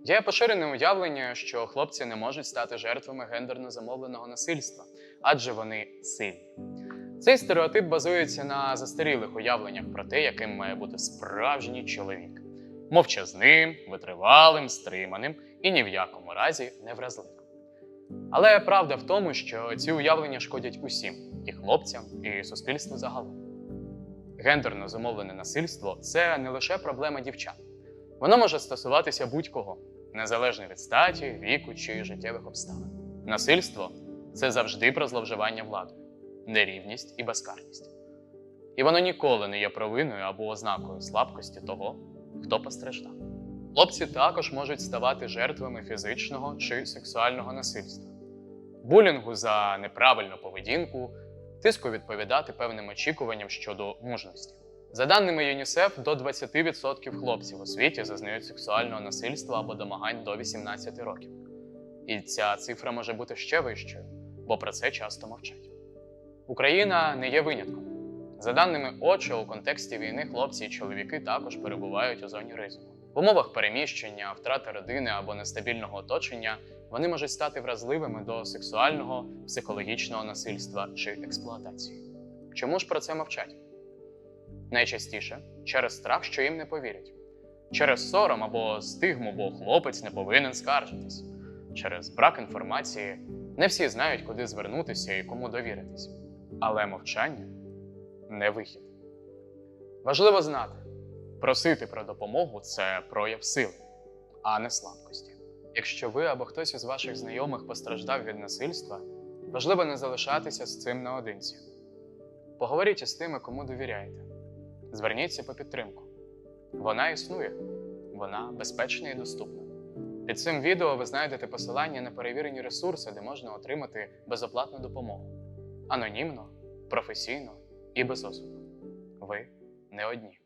Є поширене уявлення, що хлопці не можуть стати жертвами гендерно замовленого насильства, адже вони сильні. Цей стереотип базується на застарілих уявленнях про те, яким має бути справжній чоловік: мовчазним, витривалим, стриманим і ні в якому разі невразливим. Але правда в тому, що ці уявлення шкодять усім і хлопцям, і суспільству загалом. Гендерно замовлене насильство це не лише проблема дівчат. Воно може стосуватися будь-кого, незалежно від статі, віку чи життєвих обставин. Насильство це завжди про зловживання владою, нерівність і безкарність. І воно ніколи не є провиною або ознакою слабкості того, хто постраждав. Хлопці також можуть ставати жертвами фізичного чи сексуального насильства, булінгу за неправильну поведінку, тиску відповідати певним очікуванням щодо мужності. За даними ЮНІСЕФ, до 20% хлопців у світі зазнають сексуального насильства або домагань до 18 років. І ця цифра може бути ще вищою, бо про це часто мовчать. Україна не є винятком. За даними ОЧО, у контексті війни хлопці і чоловіки також перебувають у зоні ризику. В умовах переміщення, втрати родини або нестабільного оточення вони можуть стати вразливими до сексуального, психологічного насильства чи експлуатації. Чому ж про це мовчать? Найчастіше через страх, що їм не повірять, через сором або стигму, бо хлопець не повинен скаржитись, через брак інформації не всі знають, куди звернутися і кому довіритись. Але мовчання не вихід. Важливо знати, просити про допомогу це прояв сили, а не слабкості. Якщо ви або хтось із ваших знайомих постраждав від насильства, важливо не залишатися з цим наодинці. Поговоріть із тими, кому довіряєте. Зверніться по підтримку. Вона існує, вона безпечна і доступна. Під цим відео ви знайдете посилання на перевірені ресурси, де можна отримати безоплатну допомогу. Анонімно, професійно і без осуду. Ви не одні.